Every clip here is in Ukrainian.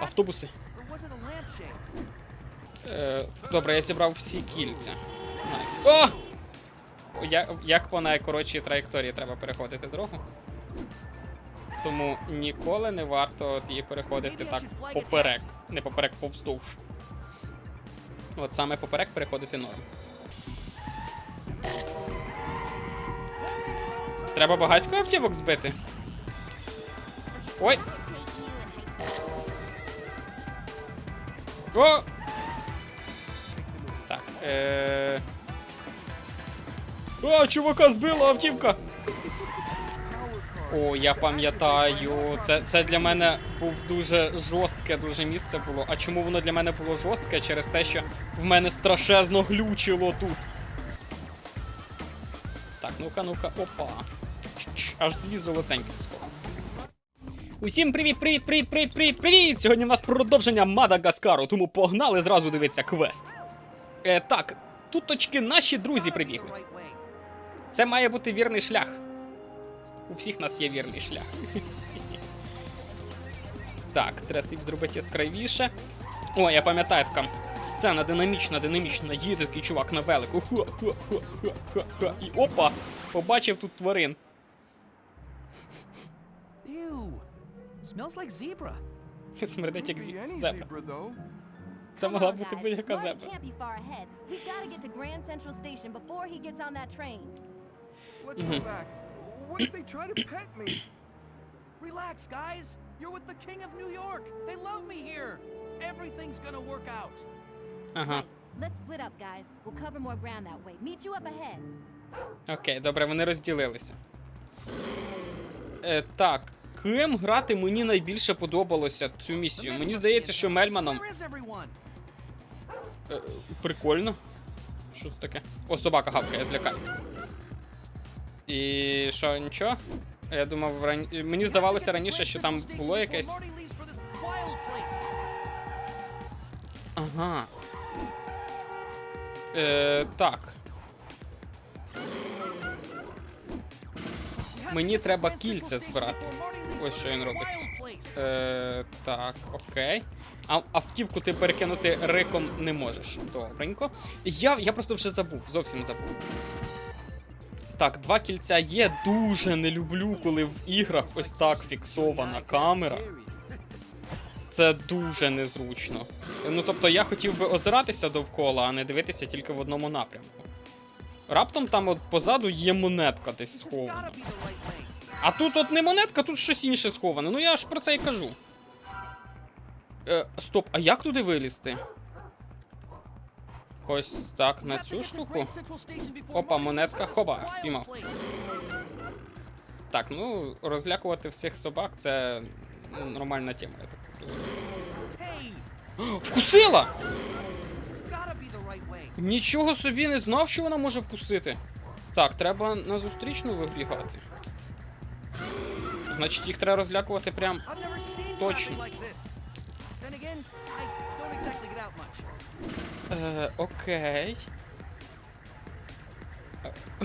Автобуси. Е, добре, я зібрав всі кільця. Найс. О! Я, як по найкоротшій траєкторії треба переходити дорогу. Тому ніколи не варто от її переходити так поперек. Не поперек повздовж. От саме поперек переходити норм. Треба багатько автівок збити. Ой! О! Так. Е... О, чувака збила автівка! О, я пам'ятаю. Це, це для мене був дуже жорстке дуже місце було. А чому воно для мене було жорстке? Через те, що в мене страшезно глючило тут. Так, ну-ка, ну-ка, опа. Аж дві золотеньких скоро. Усім привіт, привіт, привіт, привіт, привіт, привіт! Сьогодні у нас продовження Мадагаскару, тому погнали зразу дивитися квест. Е, так, тут точки наші друзі прибігли. Це має бути вірний шлях. У всіх нас є вірний шлях. Так, треба собі зробити яскравіше. О, я пам'ятаю, така сцена динамічна, динамічна. Їде такий чувак на велику. Ха-ха-ха-ха-ха-ха. І опа! Побачив тут тварин. Ew. Smells like zebra. Смердить як Could be зі- any зебра. zebra, though. Це Come могла on, бути guys. будь-яка Marty зебра. can't be far ahead. We've got to get to Grand Central Station before he gets on that train. Let's go back. What if they try to pet me? Relax, guys. You're with the king of New York. They love me here. Everything's gonna work out. Ага. Right. Let's split up, guys. We'll cover more ground that way. Meet you up ahead. Окей, добре, вони розділилися. Е, так, ким грати мені найбільше подобалося цю місію? Мені здається, що Мельманом е, прикольно. Що це таке? О, собака гавкає, злякай. І що, нічого? Я думав, ран... мені здавалося раніше, що там було якесь. Ага. Е, так. Мені треба кільце збирати. Ось що він робить. Е, так, окей. А автівку ти перекинути риком не можеш. Добренько. Я, я просто вже забув, зовсім забув. Так, два кільця є. Дуже не люблю, коли в іграх ось так фіксована камера. Це дуже незручно. Ну тобто я хотів би озиратися довкола, а не дивитися тільки в одному напрямку. Раптом там от позаду є монетка десь схована. А тут от не монетка, тут щось інше сховане. Ну я ж про це і кажу. Е, стоп, а як туди вилізти? Ось так, на цю штуку. Опа, монетка, хоба, спіймав. Так, ну розлякувати всіх собак це ну, нормальна тема, я так розумію. Вкусила! Нічого собі не знав, що вона може вкусити. Так, треба на зустрічну вибігати. Значить, їх треба розлякувати прям. Точно. Е, окей.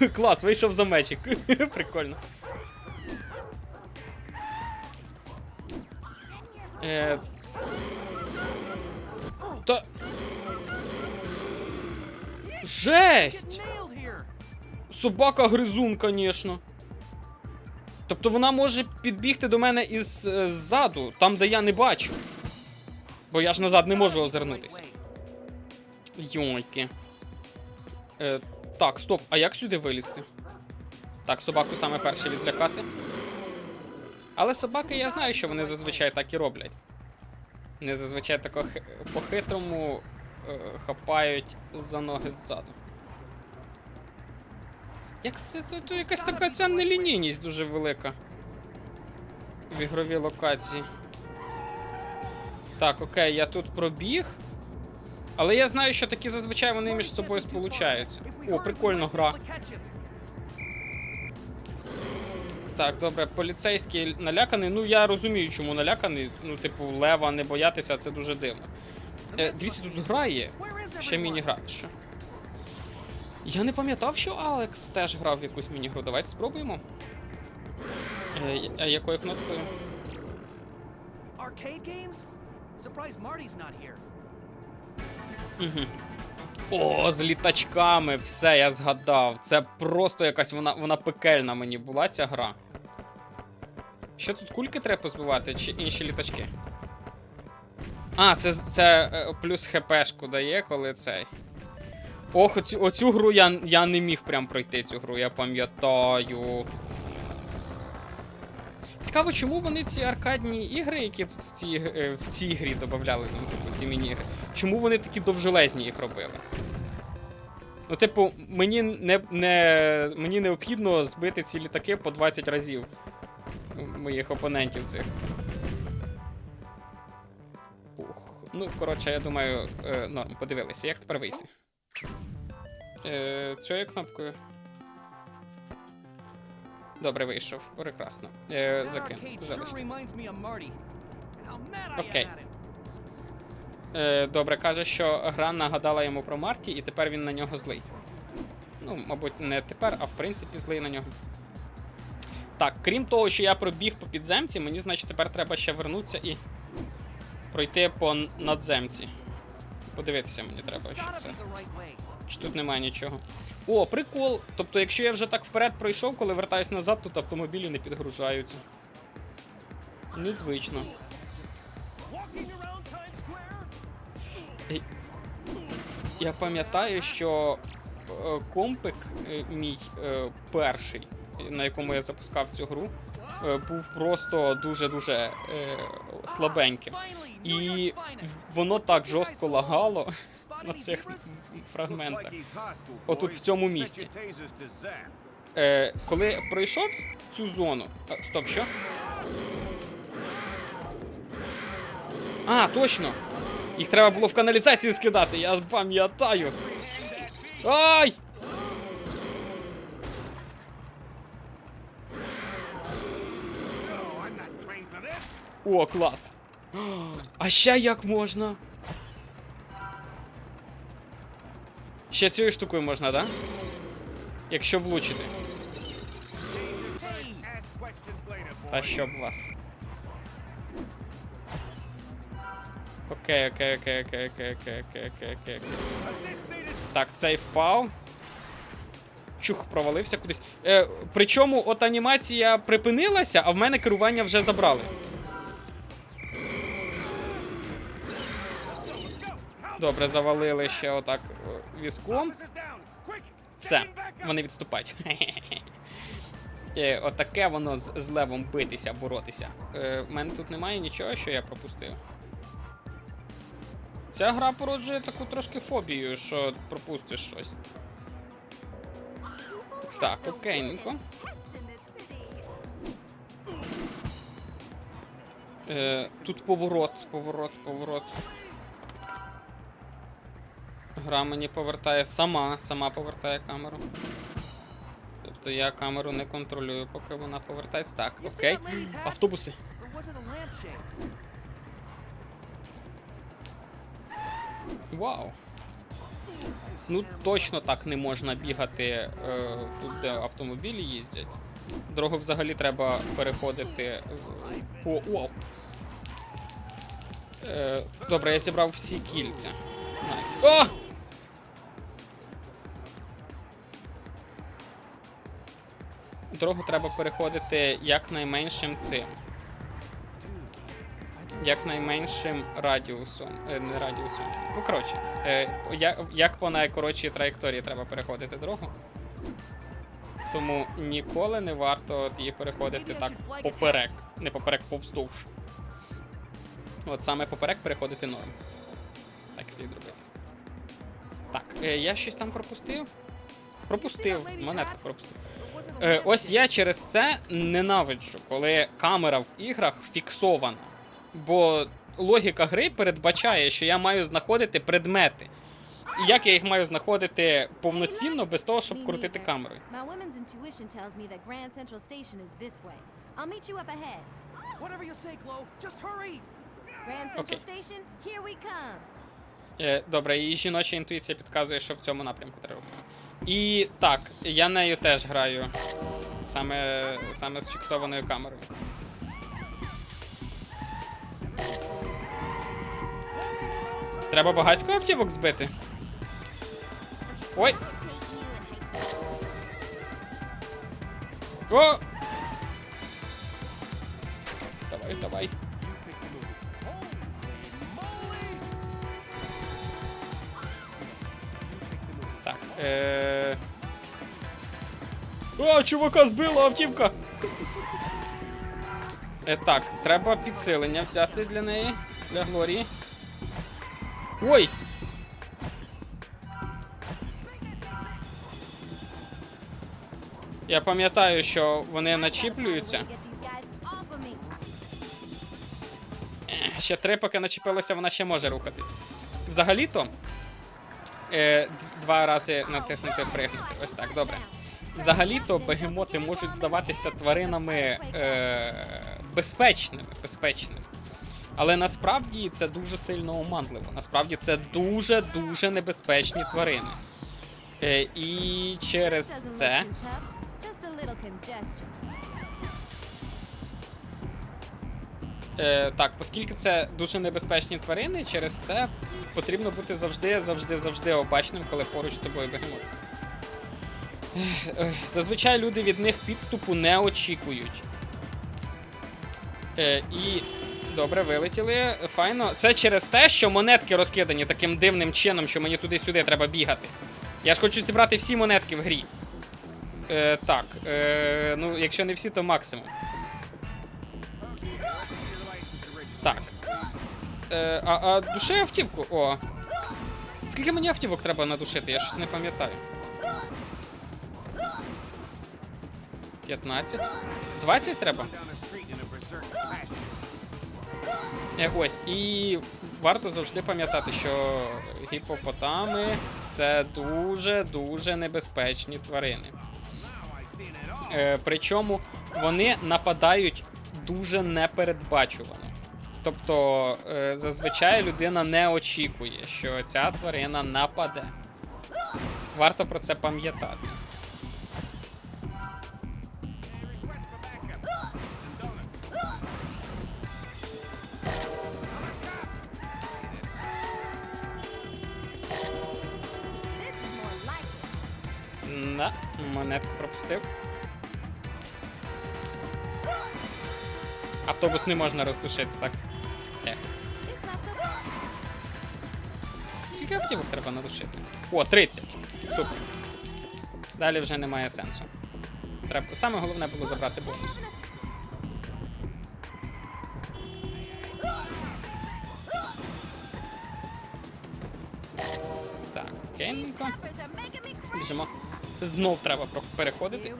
Е, Клас, вийшов за мечик. Прикольно. Е, та... Жесть! Собака гризун, конечно. Тобто вона може підбігти до мене із е, ззаду, там, де я не бачу. Бо я ж назад не можу озирнутися. Йойки. Е, так, стоп, а як сюди вилізти? Так, собаку саме перше відлякати. Але собаки, я знаю, що вони зазвичай так і роблять. Не зазвичай тако хи- по-хитрому е, хапають за ноги ззаду. Як це тут якась така ця нелінійність дуже велика. В ігровій локації. Так, окей, я тут пробіг. Але я знаю, що такі зазвичай вони між собою сполучаються. О, прикольно гра. Так, добре, поліцейський наляканий. Ну я розумію, чому наляканий. Ну, типу, лева не боятися, це дуже дивно. Е, дивіться, тут гра є. Ще міні-гра. Що? Я не пам'ятав, що Алекс теж грав в якусь міні-гру. Давайте спробуємо. Е, а якою кнопкою? Here. О, з літачками, все, я згадав. Це просто якась вона, вона пекельна мені була ця гра. Що тут кульки треба позбивати, чи інші літачки? А, це, це е, плюс хпшку дає, коли цей. Ох, оцю, оцю гру я, я не міг прям пройти цю гру, я пам'ятаю. Цікаво, чому вони ці аркадні ігри, які тут в цій, е, в цій грі додавали, ну, типу, ці міні-ігри, чому вони такі довжелезні їх робили? Ну, типу, мені не, не, мені необхідно збити ці літаки по 20 разів моїх опонентів цих. Ух. Ну, коротше, я думаю, е, норм, подивилися, як тепер вийти. Е, цією кнопкою. Добре, вийшов. Прекрасно. Е, закину. Залиште. him. Е, добре, каже, що гра нагадала йому про Марті, і тепер він на нього злий. Ну, мабуть, не тепер, а в принципі злий на нього. Так, крім того, що я пробіг по підземці, мені, значить, тепер треба ще вернутися і пройти по надземці. Подивитися мені треба, що це. Чи тут немає нічого. О, прикол! Тобто, якщо я вже так вперед пройшов, коли вертаюсь назад, тут автомобілі не підгружаються. Незвично. Я пам'ятаю, що е, компик е, мій е, перший, на якому я запускав цю гру, був просто дуже-дуже слабеньким. І воно так жорстко лагало на цих фрагментах. Отут в цьому місці. zap. Е, коли пройшов цю зону. А, стоп, що? А, точно! Їх треба було в каналізацію скидати, я пам'ятаю. Ай! О, клас. А ще як можна? Ще цією штукою можна, да? Якщо влучити. Та щоб вас. Окей, окей, окей, окей, окей, окей, окей, окей, окей. Так, цей впав. Чух, провалився кудись. Е, причому от анімація припинилася, а в мене керування вже забрали. Добре, завалили ще отак е, візком. Все, вони відступають. Е, Отаке воно з, левом битися, боротися. Е, в мене тут немає нічого, що я пропустив. Ця гра породжує таку трошки фобію, що пропустиш щось. Так, окейненько. Е, тут поворот, поворот, поворот. Гра мені повертає сама, сама повертає камеру. Тобто я камеру не контролюю, поки вона повертається. Так, окей. Автобуси. Вау. Ну точно так не можна бігати е, тут, де автомобілі їздять. Дорогу взагалі треба переходити е, по. Вау. Е, добре, я зібрав всі кільця. Найс. О! Дорогу треба переходити якнайменшим цим. Якнайменшим радіусом. Е, не радіусом. Ну, коротше, е, як, як по найкоротшій траєкторії треба переходити дорогу. Тому ніколи не варто її переходити так поперек. Не поперек повздовж. От саме поперек переходити норм. Так слід робити. Так, е, я щось там пропустив? Пропустив, монетку пропустив. Е, ось я через це ненавиджу, коли камера в іграх фіксована. Бо логіка гри передбачає, що я маю знаходити предмети. І як я їх маю знаходити повноцінно без того, щоб крутити камерою? My добре, її жіноча інтуїція підказує, що в цьому напрямку треба рухатися. І так, я нею теж граю. Саме, саме з фіксованою камерою. Треба багатько автівок збити. Ой! О! Давай, давай. Е... О, чувака збила автівка! Е, так, треба підсилення взяти для неї, для Глорії. Ой! Я пам'ятаю, що вони начіплюються. Е, Ще три, поки начепилося, вона ще може рухатись. Взагалі-то. Е, два рази натиснути пригнути. Ось так, добре. Взагалі-то бегемоти можуть здаватися тваринами е, безпечними, безпечними. Але насправді це дуже сильно оманливо. Насправді це дуже-дуже небезпечні тварини. Е, і через це. Е, так, оскільки це дуже небезпечні тварини, через це потрібно бути завжди, завжди, завжди обачним, коли поруч з тобою бегемот. Зазвичай люди від них підступу не очікують. Е, і. Добре, вилетіли. Файно. Це через те, що монетки розкидані таким дивним чином, що мені туди-сюди треба бігати. Я ж хочу зібрати всі монетки в грі. Е, так, е, ну, якщо не всі, то максимум. Так. Е, а, а души автівку. О. Скільки мені автівок треба надушити? Я щось не пам'ятаю. 15. 20 треба? Е, ось. І варто завжди пам'ятати, що гіпопотами це дуже-дуже небезпечні тварини. Е, причому вони нападають дуже непередбачувано. Тобто, е, зазвичай людина не очікує, що ця тварина нападе. Варто про це пам'ятати. На, монетку пропустив. Автобус не можна роздушити, так? Ех. Скільки автівок треба надушити? О, 30. Супер. Далі вже немає сенсу. Треба... Саме головне було забрати бонус. Так, окейненько. Біжимо. Знов треба переходити.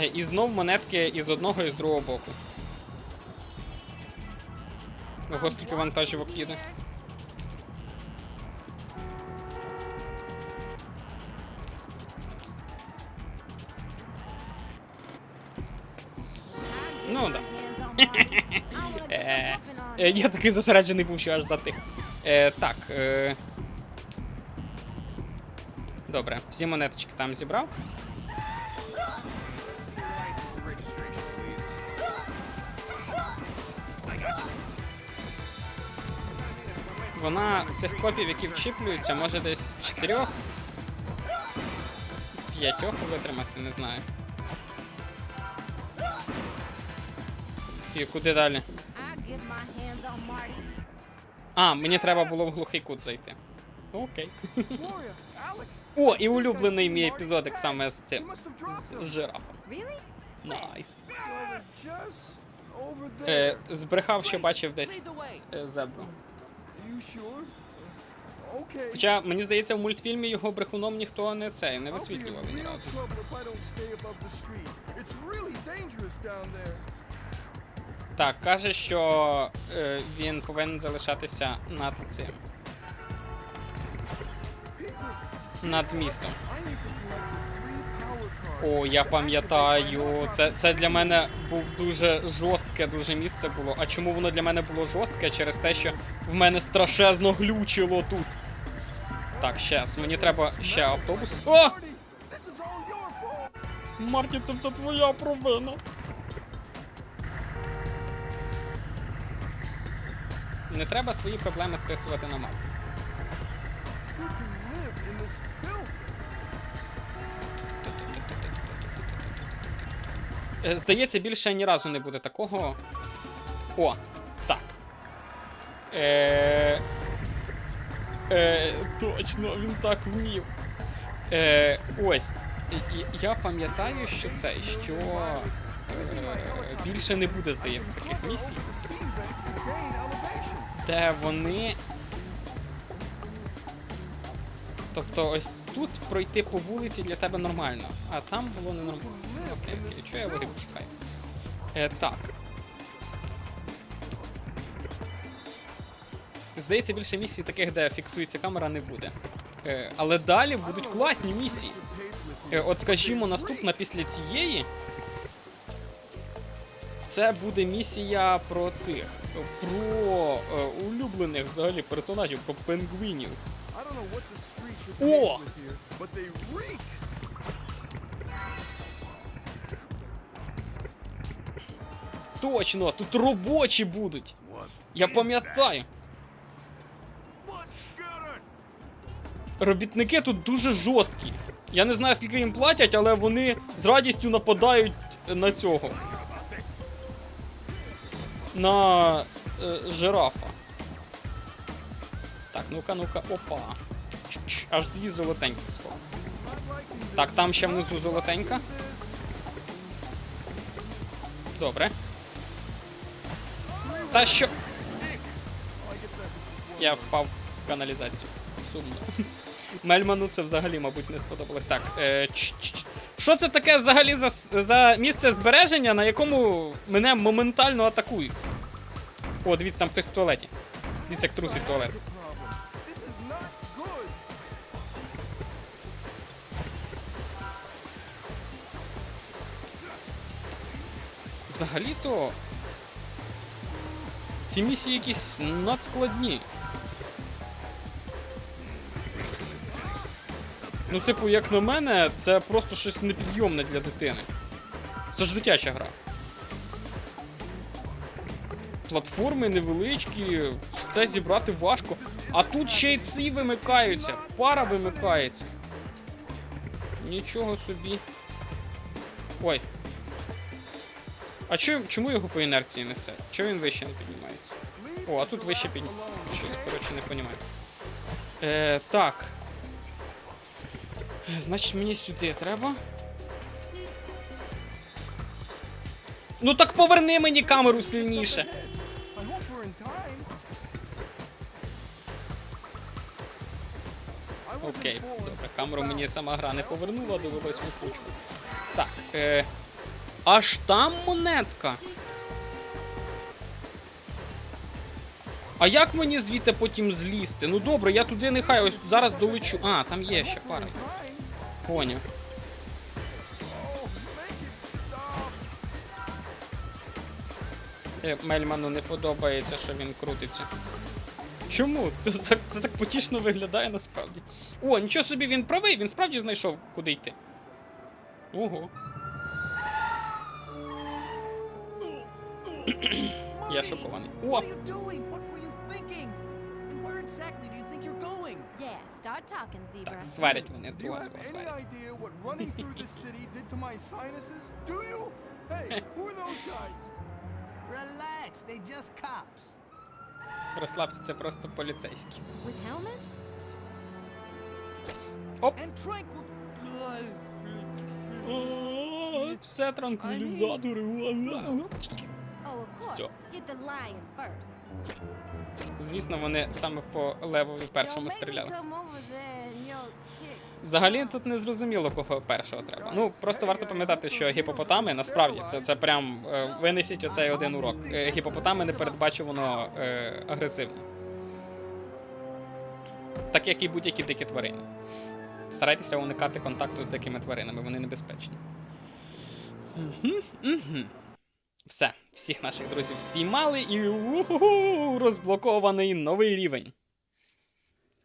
Е, І знов монетки із одного і з другого боку. Ого, скільки вантажівок їде. Ну да. Е, е, я такий зосереджений був, що аж затих. Е, так. Е... Добре, всі монеточки там зібрав. Вона цих копів, які вчіплюються, може десь чотирьох. П'ятьох витримати, не знаю. І куди далі? А, мені треба було в глухий кут зайти. Окей. О, і улюблений мій епізодик саме з цим. З жирафом. Найс. Е, збрехав, що бачив десь е, зебру. Хоча, мені здається, в мультфільмі його брехуном ніхто не цей, не висвітлювали ні. Так, каже, що е, він повинен залишатися над цим. Над містом. О, я пам'ятаю. Це, це для мене був дуже жорстке дуже місце було. А чому воно для мене було жорстке? Через те, що в мене страшезно глючило тут. Так, щас, мені треба ще автобус. О! Марті, це все твоя провина. Не треба свої проблеми списувати на мать. Здається, більше ні разу не буде такого. О, так. Е... Е... Точно, він так вмів. Е... Ось. Я пам'ятаю, що це, що. Е... Більше не буде, здається, таких місій, де вони. Тобто ось тут пройти по вулиці для тебе нормально, а там було ненормально. Окей, чого я вигиб шукаю? Е, так. Здається, більше місій таких, де фіксується камера, не буде. Е, але далі будуть класні місії. Е, от скажімо, наступна після цієї. Це буде місія про цих. Про е, улюблених взагалі персонажів, про are О! Точно, тут робочі будуть. Я пам'ятаю. Робітники тут дуже жорсткі. Я не знаю, скільки їм платять, але вони з радістю нападають на цього. На е, жирафа. Так, ну-ка, ну-ка, опа. Ч-ч, Аж дві золотеньких сховав. Так, там ще внизу золотенька. Добре. Та що. Я впав в каналізацію. Сумно. Мельману це взагалі, мабуть, не сподобалось. Так. Е, що це таке взагалі за, за місце збереження, на якому мене моментально атакують? О, дивіться, там хтось в туалеті. Дивіться, як трусить туалет. Взагалі-то. Ці місії якісь надскладні. Ну, типу, як на мене, це просто щось непідйомне для дитини. Це ж дитяча гра. Платформи невеличкі, все зібрати важко. А тут ще й ці вимикаються, пара вимикається. Нічого собі. Ой, а чому його по інерції несе? Чому він вище не піднімається? О, а тут вище піднімається. Щось, коротше, не розумію. Е, так. Значить, мені сюди треба. Ну так поверни мені камеру сильніше. Окей, добре, камеру мені сама гра не повернула, довелось викручувати. Так, е, аж там монетка. А як мені звідти потім злізти? Ну добре, я туди нехай ось зараз долечу. А, там є ще пара. Поняв. Е, Мельману не подобається, що він крутиться. Чому? Це так, це так потішно виглядає насправді. О, нічого собі, він правий, він справді знайшов, куди йти. Ого. Я шокований. О! Are those guys? Relax, they just cops. Розслабся, це просто поліцейські. Оп! And tranquil. О, Все транквілізатори. Oh, Звісно, вони саме по левові першому стріляли. Взагалі тут не зрозуміло, кого першого треба. Ну просто варто пам'ятати, що гіпопотами насправді це, це прям е, винесіть оцей один урок. Е, гіпопотами непередбачувано е, агресивні. Так як і будь-які дикі тварини. Старайтеся уникати контакту з дикими тваринами, вони небезпечні. Угу, угу. Все, всіх наших друзів спіймали і розблокований новий рівень.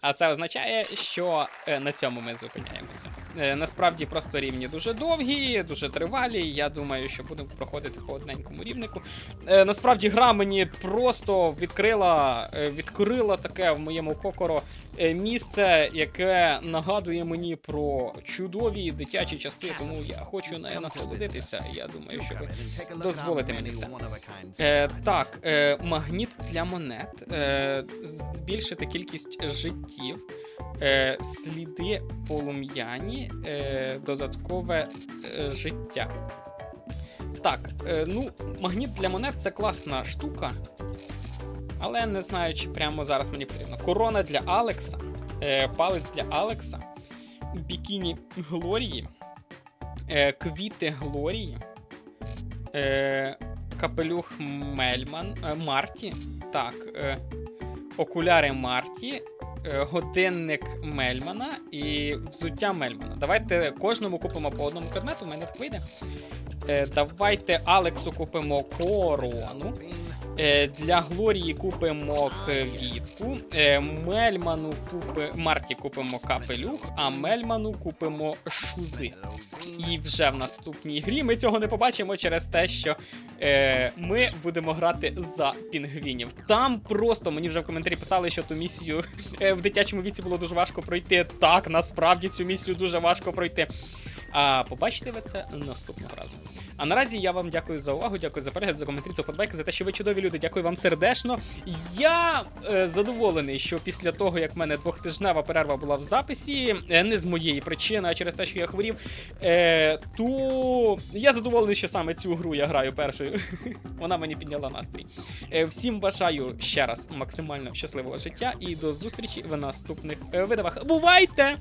А це означає, що е, на цьому ми зупиняємося. Е, насправді просто рівні дуже довгі, дуже тривалі. Я думаю, що будемо проходити по одненькому рівнику. Е, насправді гра мені просто відкрила, е, відкрила таке в моєму кокоро місце, яке нагадує мені про чудові дитячі часи. Тому я хочу нею насолодитися. Я думаю, що ви дозволите мені це. Так, магніт для монет, збільшити кількість життів, сліди полум'яні, е, додаткове е, життя. Так, е, ну, магніт для монет це класна штука. Але не знаю, чи прямо зараз мені потрібно. Корона для Алекса, е, палець для Алекса, бікіні Глорії, е, квіти Глорії, е, капелюх Мельман, е, Марті. Так, е, окуляри Марті, годинник Мельмана і взуття Мельмана. Давайте кожному купимо по одному предмету, в мене так вийде. Е, давайте Алексу купимо корону. Е, для Глорії купимо квітку. Е, Мельману купи... Марті купимо капелюх, а Мельману купимо шузи. І вже в наступній грі ми цього не побачимо через те, що е, ми будемо грати за пінгвінів. Там просто мені вже в коментарі писали, що ту місію е, в дитячому віці було дуже важко пройти. Так, насправді цю місію дуже важко пройти. А побачите ви це наступного разу. А наразі я вам дякую за увагу, дякую за перегляд, за коментарі, за подбайки, за те, що ви чудові люди. Дякую вам сердечно. Я е, задоволений, що після того, як в мене двохтижнева перерва була в записі, е, не з моєї причини, а через те, що я хворів, е, то я задоволений, що саме цю гру я граю першою. Вона мені підняла настрій. Е, всім бажаю ще раз максимально щасливого життя і до зустрічі в наступних е, видавах. Бувайте!